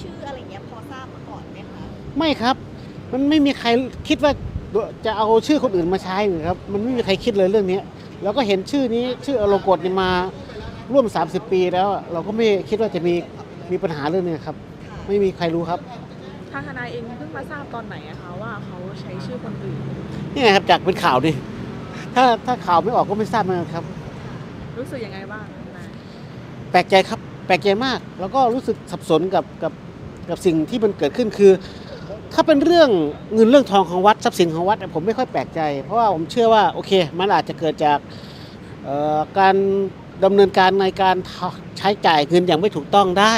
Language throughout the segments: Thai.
ชื่ออะไรเงี้ยพอทราบมาก่อนไหมคะ ไม่ครับ มันไม่มีใครคิดว่าจะเอาชื่อคนอื่นมาใช้นะครับ มันไม่มีใครคิดเลยเรื่องนี้เราก็เห็นชื่อนี้ชื่ออโลกดนี่มาร่วม 30 ปีแล้วอะเราก็ไม่คิดว่าจะมีมีปัญหาเรื่องนี้ครับค่ะไม่มีใครรู้ครับทางทนายเองเพิ่งมาทราบตอนไหนอะคะว่าเขาใช้ชื่อคนอื่นนี่ไงครับจากเป็นข่าวดิถ้าถ้าข่าวไม่ออกก็ไม่ทราบเหมือนกันครับ รู้สึกยังไงบ้างทนายแปลกใจครับ แปลกใจมาก แล้วก็รู้สึกสับสนกับกับกับสิ่งที่มันเกิดขึ้นคือ ถ้าเป็นเรื่องเงินเรื่องทองของวัดทรัพย์สินของวัด ผมไม่ค่อยแปลกใจ เพราะว่าผมเชื่อว่าโอเค มันอาจจะเกิดจากการดำเนินการในการใช้จ่ายเงินอย่างไม่ถูกต้องได้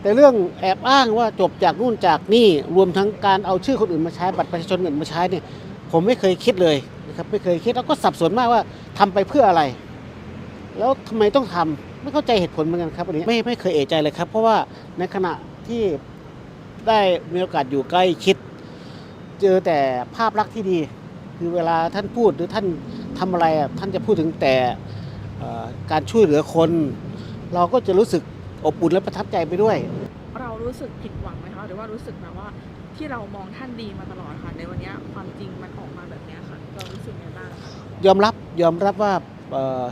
แต่เรื่องแอบอ้างว่าจบจากนู่นจากนี่รวมทั้งการเอาชื่อคนอื่นมาใช้บัตรประชาชนอื่นมาใช้เนี่ยผมไม่เคยคิดเลยนะครับไม่เคยคิดแล้วก็สับสนมากว่าทำไปเพื่ออะไร แล้วทำไมต้องทำ ไม่เข้าใจเหตุผลเหมือนกันครับอันนี้ไม่ไม่เคยเอะใจเลยครับ เพราะว่าในขณะที่ได้มีโอกาสอยู่ใกล้ชิด เจอแต่ภาพลักษณ์ที่ดี คือเวลาท่านพูดหรือท่านทำอะไรอะท่านจะพูดถึงแต่เอ่อการช่วยเหลือคน เราก็จะรู้สึกอบอุ่นและประทับใจไปด้วย เรารู้สึกผิดหวังไหมคะหรือว่ารู้สึกแบบว่าที่เรามองท่านดีมาตลอดค่ะในวันเนี้ยความจริงมันออกมาแบบเนี้ยค่ะเรารู้สึกไงบ้างคะยอมรับยอมรับว่า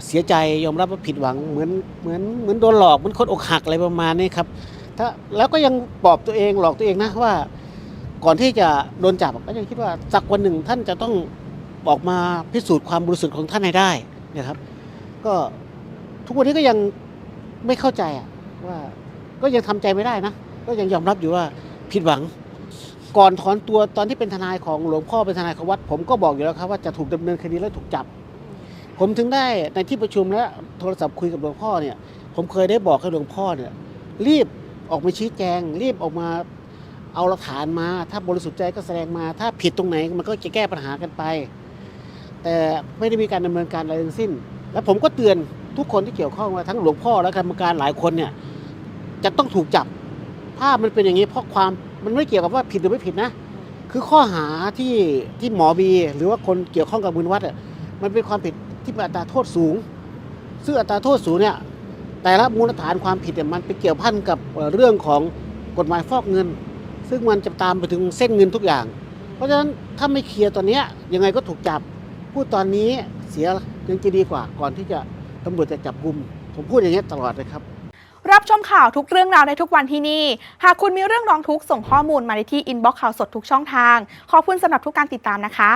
เสียใจยอมรับว่าผิดหวังเหมือนเหมือนเหมือนโดนหลอกเหมือนคนอกหักอะไรประมาณนี้ครับถ้าแล้วก็ยังปลอบตัวเองหลอกตัวเองนะว่า ก่อนที่จะโดนจับก็ยังคิดว่าสักวันหนึ่งท่านจะต้องออกมาพิสูจน์ความบริสุทธิ์ของท่านให้ได้นะครับ ก็ทุกวันนี้ก็ยังไม่เข้าใจอะว่าก็ยังทำใจไม่ได้นะ ก็ยังยอมรับอยู่ว่าผิดหวัง ก่อนถอนตัวตอนที่เป็นทนายของหลวงพ่อเป็นทนายของวัด ผมก็บอกอยู่แล้วครับว่าจะถูกดำเนินคดีและถูกจับ ผมถึงได้ในที่ประชุมและโทรศัพท์คุยกับหลวงพ่อเนี่ย ผมเคยได้บอกให้หลวงพ่อเนี่ยรีบออกมาชี้แจง รีบออกมาเอาหลักฐานมา ถ้าบริสุทธิ์ใจก็แสดงมา ถ้าผิดตรงไหนมันก็จะแก้ปัญหากันไป แต่ไม่ได้มีการดำเนินการอะไรทั้งสิ้น และผมก็เตือนทุกคนที่เกี่ยวข้องว่าทั้งหลวงพ่อและกรรมการหลายคนเนี่ยจะต้องถูกจับ ถ้ามันเป็นอย่างนี้เพราะความมันไม่เกี่ยวกับว่าผิดหรือไม่ผิดนะ คือข้อหาที่ที่หมอบี หรือว่าคนเกี่ยวข้องกับมือวัดอะมันเป็นความผิด ที่มีอัตราโทษสูง ซึ่งอัตราโทษสูงเนี่ยแต่ละมูลฐานความผิดเนี่ยมันไปเกี่ยวพันกับเรื่องของกฎหมายฟอกเงิน ซึ่งมันจะตามไปถึงเส้นเงินทุกอย่าง เพราะฉะนั้นถ้าไม่เคลียร์ตอนนี้ยังไงก็ถูกจับพูดตอนนี้เสียยังจะดีกว่า ก่อนที่จะตำรวจจะจับกุมผมพูดอย่างนี้ตลอดเลยครับ รับชมข่าวทุกเรื่องราวได้ทุกวันที่นี่ หากคุณมีเรื่องร้องทุกข์ส่งข้อมูลมาได้ที่อินบ็อกซ์ข่าวสดทุกช่องทาง ขอบคุณสำหรับทุกการติดตามนะคะ